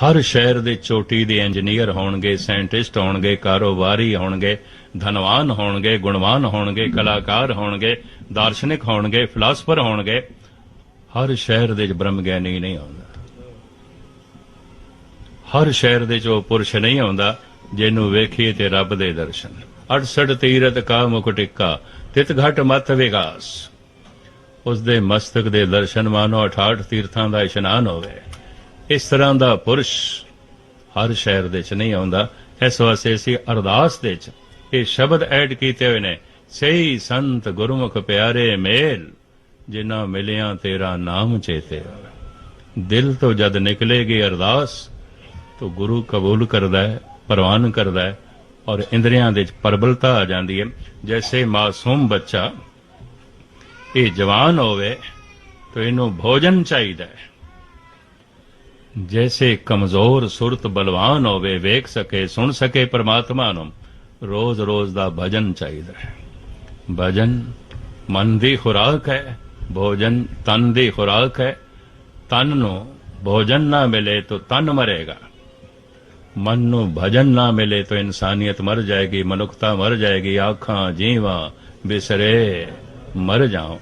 ਹਰ ਸ਼ਹਿਰ ਦੇ ਚੋਟੀ ਦੇ ਇੰਜੀਨੀਅਰ ਹੋਣਗੇ, ਸਾਇੰਟਿਸਟ ਹੋਣਗੇ, ਕਾਰੋਬਾਰੀ ਹੋਣਗੇ, ਧਨਵਾਨ ਹੋਣਗੇ, ਗੁਣਵਾਨ ਹੋਣਗੇ, ਕਲਾਕਾਰ ਹੋਣਗੇ, ਦਾਰਸ਼ਨਿਕ ਹੋਣਗੇ, ਫਿਲਾਸਫਰ ਹੋਣਗੇ। ਹਰ ਸ਼ਹਿਰ ਦੇ ਵਿੱਚ ਬ੍ਰਹਮ ਗਿਆਨੀ ਨਹੀਂ ਆਉਂਦਾ। ਹਰ ਸ਼ਹਿਰ ਦੇ ਚ ਪੁਰਸ਼ ਨਹੀਂ ਆਉਂਦਾ, ਜਿਹਨੂੰ ਵੇਖੀਏ ਤੇ ਰੱਬ ਦੇ ਦਰਸ਼ਨ। 68 ਤੀਰਤ ਕਾ ਮੁਕਟਿਕਾ ਤਿਤ ਘਟ ਮਤ ਵਿਗਾਸ। ਉਸ ਦੇ ਮਸਤਕ ਦੇ ਦਰਸ਼ਨ ਮਾਨੋ 68 ਤੀਰਥਾਂ ਦਾ ਇਸ਼ਨਾਨ ਹੋਵੇ। ਇਸ ਤਰ੍ਹਾਂ ਦਾ ਪੁਰਸ਼ ਹਰ ਸ਼ਹਿਰ ਦੇ ਚ ਨਹੀਂ ਆਉਂਦਾ। ਇਸ ਵਾਸਤੇ ਅਸੀਂ ਅਰਦਾਸ ਦੇ ਚ ਇਹ ਸ਼ਬਦ ਐਡ ਕੀਤੇ ਹੋਏ ਨੇ, ਸਹੀ ਸੰਤ ਗੁਰਮੁਖ ਪਿਆਰੇ ਮੇਲ, ਜਿਨ੍ਹਾਂ ਮਿਲਿਆ ਤੇਰਾ ਨਾਮ ਚੇਤੇ ਹੋਵੇ ਦਿਲ ਤੋਂ ਜਦ ਨਿਕਲੇਗੀ ਅਰਦਾਸ, ਤੋ ਗੁਰੂ ਕਬੂਲ ਕਰਦਾ ਹੈ, ਪ੍ਰਵਾਨ ਕਰਦਾ ਹੈ, ਔਰ ਇੰਦਰੀਆਂ ਦੇ ਵਿੱਚ ਪਰਬਲਤਾ ਆ ਜਾਂਦੀ ਹੈ। ਜੈਸੇ ਮਾਸੂਮ ਬੱਚਾ, ਇਹ ਜਵਾਨ ਹੋਵੇ, ਤਾਂ ਇਹਨੂੰ ਭੋਜਨ ਚਾਹੀਦਾ ਹੈ। ਜੈਸੇ ਕਮਜ਼ੋਰ ਸੁਰਤ ਬਲਵਾਨ ਹੋਵੇ ਵੇਖ ਸਕੇ ਸੁਣ ਸਕੇ ਪ੍ਰਮਾਤਮਾ ਨੂੰ ਰੋਜ਼-ਰੋਜ਼ ਦਾ ਭਜਨ ਚਾਹੀਦਾ ਹੈ ਭਜਨ ਮਨ ਦੀ ਖੁਰਾਕ ਹੈ ਭੋਜਨ ਤਨ ਦੀ ਖੁਰਾਕ ਹੈ ਤਨ ਨੂੰ ਭੋਜਨ ਨਾ ਮਿਲੇ ਤਾਂ ਤਨ ਮਰੇਗਾ ਮਨ ਨੂੰ ਭਜਨ ਨਾ ਮਿਲੇ ਤਾਂ ਇਨਸਾਨੀਅਤ ਮਰ ਜਾਏਗੀ ਮਨੁੱਖਤਾ ਮਰ ਜਾਏਗੀ ਆਖਾਂ ਜੀਵਾਂ ਬਿਸਰੇ ਮਰ ਜਾਓ